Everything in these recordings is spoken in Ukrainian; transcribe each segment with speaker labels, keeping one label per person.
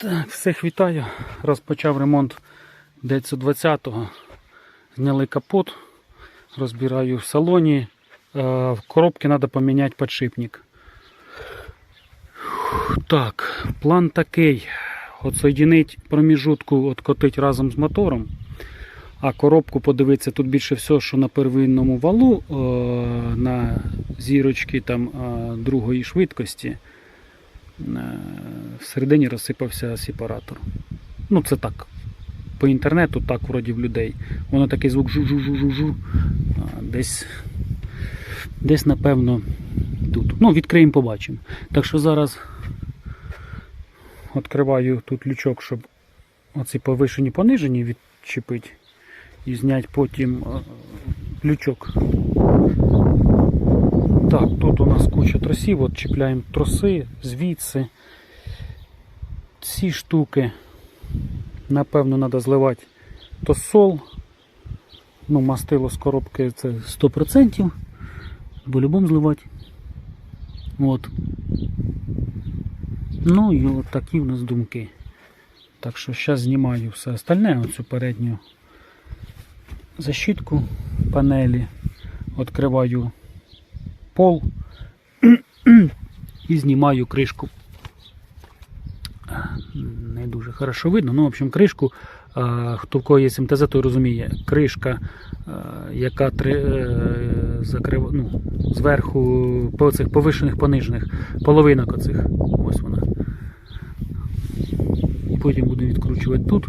Speaker 1: Так, всіх вітаю. Розпочав ремонт десь 20-го. Зняли капот, розбираю в салоні. Е, В коробці треба поміняти підшипник. Так, план такий. Отсоединить проміжутку, откотить разом з мотором. А коробку подивитися тут більше всього, що на первинному валу е, на зірочки там е, другої швидкості всередині розсипався сепаратор. Ну, це так. По інтернету, так, вроді в людей. Воно такий звук жу-жу-жу-жу-жу. Десь, десь, напевно, тут. Ну, відкриємо, побачимо. Так що зараз відкриваю тут лючок, щоб оці повишені понижені відчепити і зняти потім е, лючок. Так, тут у нас куча тросів, от чіпляємо троси звідси. Ці штуки, напевно, треба зливати тосол. Ну, мастило з коробки це 100%. По-любому зливати. От. Ну і от такі в нас думки. Так що зараз знімаю все остальне, оцю передню защитку панелі, відкриваю пол і знімаю кришку. Не дуже хорошо видно, ну, в общем, кришку, хто в кого є МТЗ, той розуміє, кришка, яка три, е, закрив, ну, зверху по цих повишених понижених, половинок оцих, ось вона. Потім буду відкручувати тут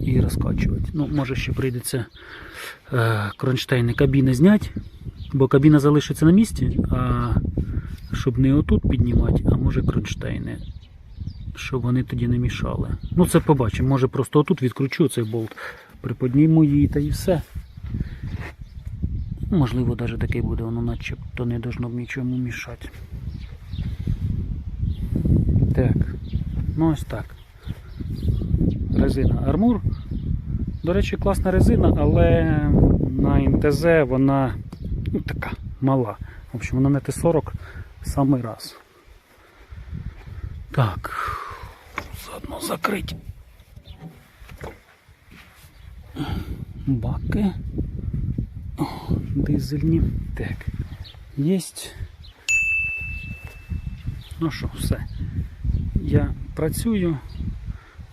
Speaker 1: і розкачувати. Ну, може ще прийдеться е, кронштейни кабіни зняти, бо кабіна залишиться на місці, а щоб не отут піднімати, а може кронштейни, щоб вони тоді не мішали. Ну це побачимо, може просто отут відкручу цей болт, приподніму її та і все. Можливо, навіть таке буде, воно начебто не должно б нічому мішати. Так, ну ось так. Резина Армур. До речі, класна резина, але на МТЗ вона ну, така мала. В общем, вона на Т40 самий раз. Так, заодно закрити. Баки. О, дизельні. Так. Єсть. Ну що, все. Я працюю,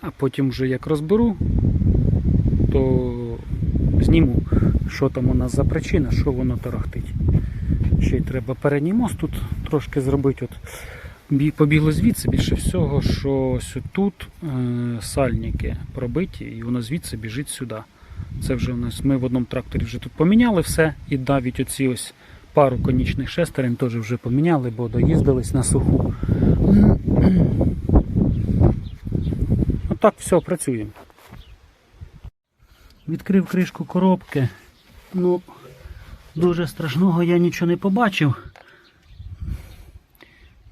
Speaker 1: а потім вже як розберу, то зніму, що там у нас за причина, що воно тарахтить. Ще й треба передній мост тут трошки зробити. От побігло звідси більше всього, що ось тут е, сальники пробиті, і воно звідси біжить сюди. Це вже у нас ми в одному тракторі вже тут поміняли все, і навіть оці ось пару конічних шестерень теж вже поміняли, бо доїздились на суху. Отак все, працюємо. Відкрив кришку коробки. Ну, дуже страшного я нічого не побачив.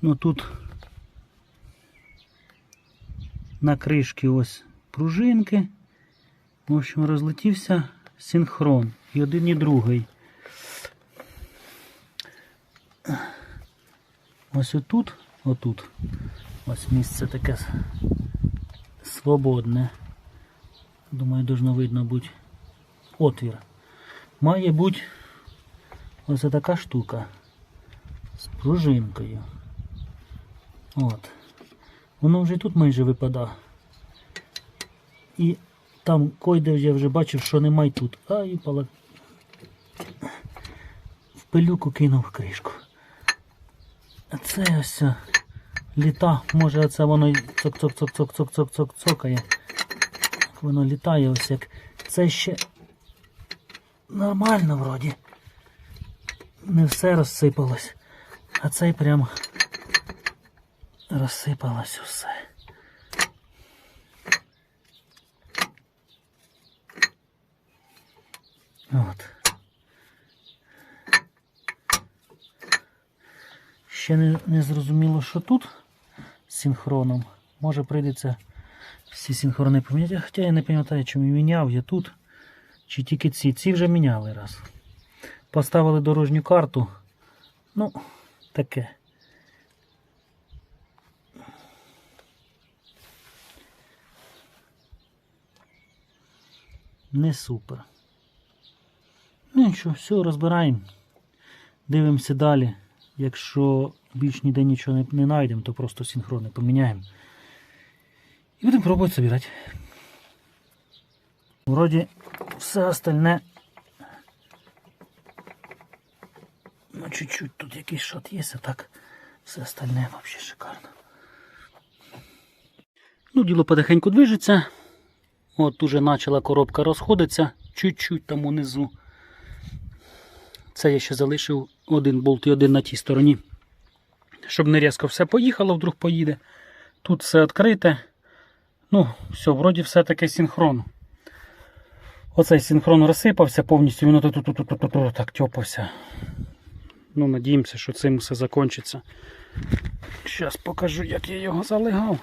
Speaker 1: Ну тут на кришці ось пружинки. В общем, розлетівся синхрон. І один, і другий. Ось отут, отут. Ось місце таке свободне. Думаю, должно видно бути отвір. Має бути ось така штука з пружинкою. От. Воно вже тут майже випадає. І там койде я вже бачив, що немає тут. Ай, пала. В пилюку кинув кришку. А це ось літа, може це воно цок-цок-цок-цок-цок-цок-цок-цокає. Воно літає ось як. Це ще нормально вроді. Не все розсипалось. А цей прям розсипалось усе. От. Ще не, не зрозуміло, що тут з синхроном. Може прийдеться всі синхрони поміняти. Хоча я не пам'ятаю, чому міняв я тут. Чи тільки ці? Ці вже міняли раз. Поставили дорожню карту. Ну, таке. Не супер. Ну що, все, розбираємо. Дивимося далі. Якщо більш ніде нічого не знайдемо, то просто синхрони поміняємо. І будемо пробувати збирати. Вроді все остальне. Ну, чуть-чуть тут якийсь шот є, а так все остальне взагалі шикарно. Ну, діло потихеньку движеться. От уже почала коробка розходитися, чуть-чуть там унизу. Це я ще залишив один болт і один на тій стороні. Щоб не різко все поїхало, вдруг поїде. Тут все відкрите. Ну, все, вроді все таки синхрон. Оцей синхрон розсипався повністю, він тут так тьопався. Ну, надіємося, що цим все закінчиться. Зараз покажу, як я його залегав.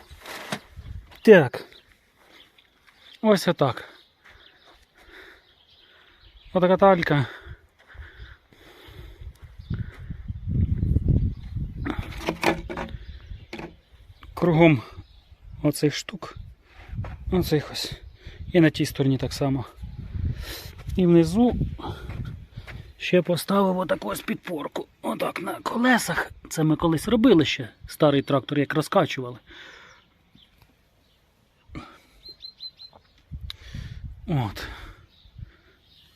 Speaker 1: Так. Ось отак. Отака талька. Кругом оцих штук. Оцих ось. І на тій стороні так само. І внизу ще поставив отаку ось підпорку. Отак на колесах. Це ми колись робили ще старий трактор, як розкачували. От.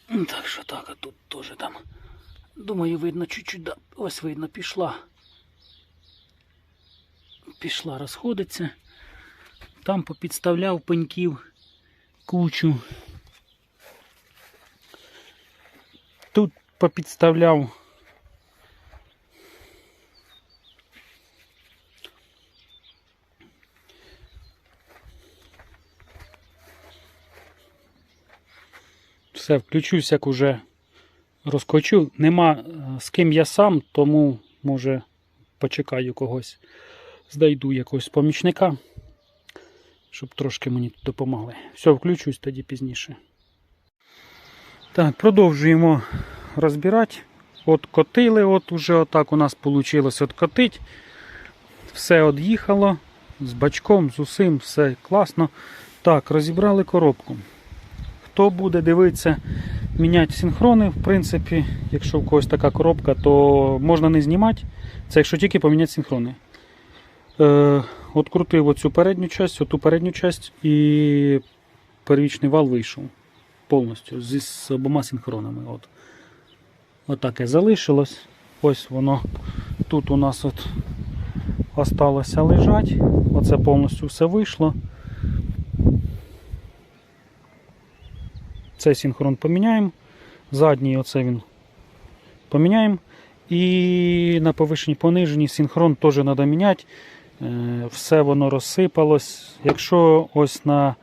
Speaker 1: Так що так, а тут теж там. Думаю, видно чуть-чуть. Да. Ось видно, пішла. Пішла, розходиться. Там попідставляв пеньків кучу. Тут попідставляв. Все, включусь, як уже розкочу. Нема е, з ким я сам, тому може почекаю когось. Здайду якогось помічника, щоб трошки мені тут допомогли. Все, включусь тоді пізніше. Так, продовжуємо розбирати. От котили, от уже отак у нас вийшло откотити. Все од'їхало з бачком, з усім, все класно. Так, розібрали коробку. Хто буде дивитися, міняти синхрони, в принципі, якщо в когось така коробка, то можна не знімати. Це якщо тільки поміняти синхрони. Е, Открутив оцю передню часть, оту передню часть і первічний вал вийшов повністю зі з обома синхронами. От. Отаке залишилось. Ось воно тут у нас от осталося лежать. Оце повністю все вийшло. Цей синхрон поміняємо. Задній оце він поміняємо. І на повишенні пониженні синхрон теж треба міняти. Е, Все воно розсипалось. Якщо ось на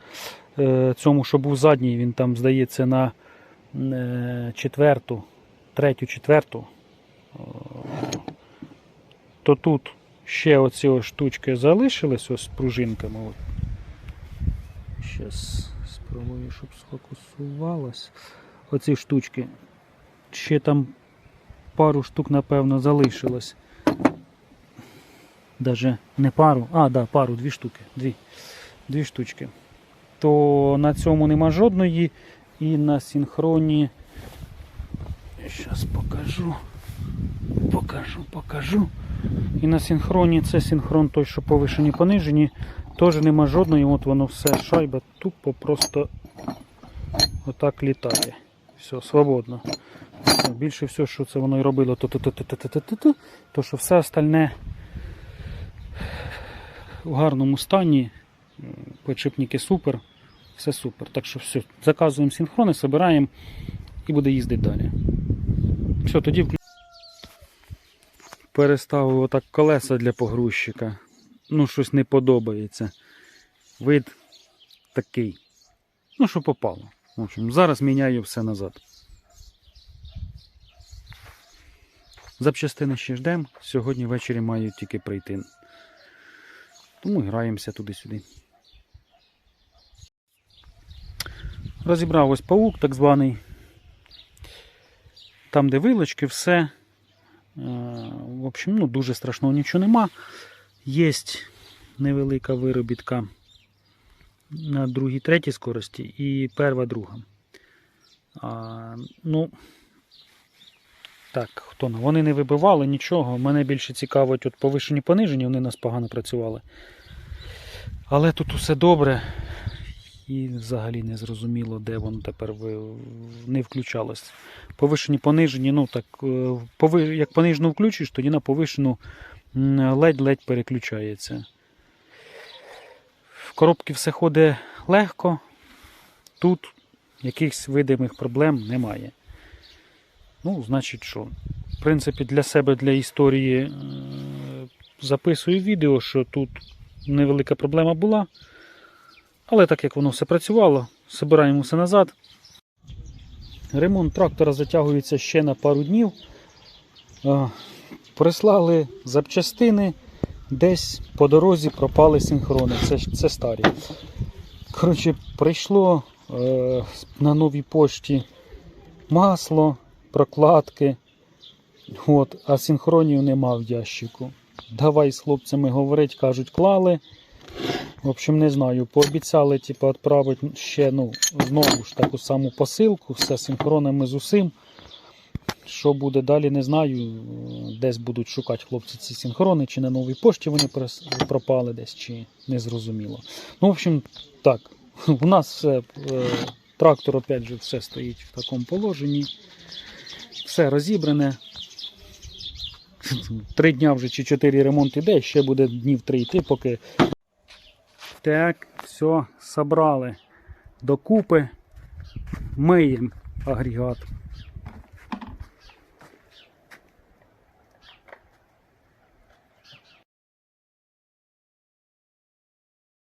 Speaker 1: е, цьому, що був задній, він там здається на е, четверту, третю, четверту, то тут ще оці штучки залишились ось з пружинками. От. Щас спробую, щоб сфокусувалось. Оці штучки. Ще там пару штук, напевно, залишилось. Даже не пару, а, да, пару, дві штуки. Дві, дві штучки. То на цьому нема жодної. І на синхроні. Зараз покажу. Покажу, покажу. І на синхроні це синхрон той, що повишені понижені. Теж нема жодної, от воно все, шайба тупо просто отак літає. Все, свободно. Більше все, що це воно і робило, то, то, то, то, то, то, то, то, то що все остальне в гарному стані. Подшипники супер, все супер. Так що все, заказуємо синхрони, збираємо і буде їздити далі. Все, тоді Переставив отак колеса для погрузчика. Ну, щось не подобається. Вид такий. Ну, що попало. В общем, зараз міняю все назад. Запчастини ще ждемо. Сьогодні ввечері мають тільки прийти. Тому граємося туди-сюди. Розібрав ось паук так званий. Там, де вилочки, все. Е, В общем, ну, дуже страшного нічого нема. Є невелика виробітка на другій, третій скорості і перша, друга. Ну, так, хто на? Вони не вибивали нічого. Мене більше цікавить от повишені понижені, вони нас погано працювали. Але тут усе добре. І взагалі не зрозуміло, де воно тепер не включалось. Повишені понижені, ну так, е, як понижену включиш, тоді на повишену ледь-ледь переключається. В коробці все ходить легко. Тут якихось видимих проблем немає. Ну, значить, що? В принципі, для себе, для історії е, записую відео, що тут невелика проблема була. Але так як воно все працювало, збираємо все назад. Ремонт трактора затягується ще на пару днів. Прислали запчастини, десь по дорозі пропали синхрони. Це, це старі. Коротше, прийшло е, на новій пошті масло, прокладки. От, а синхронів нема в ящику. Давай з хлопцями говорить, кажуть, клали. В общем, не знаю, пообіцяли типу, відправити ще ну, знову ж таку саму посилку, все синхронами з усім. Що буде далі, не знаю. Десь будуть шукати хлопці ці синхрони, чи на новій пошті вони пропали десь, чи не зрозуміло. Ну, в общем, так. У нас все, е, трактор, опять же, все стоїть в такому положенні. Все розібране. Три дня вже чи чотири ремонт іде, ще буде днів три йти, поки. Так, все, собрали докупи. Миємо агрегат.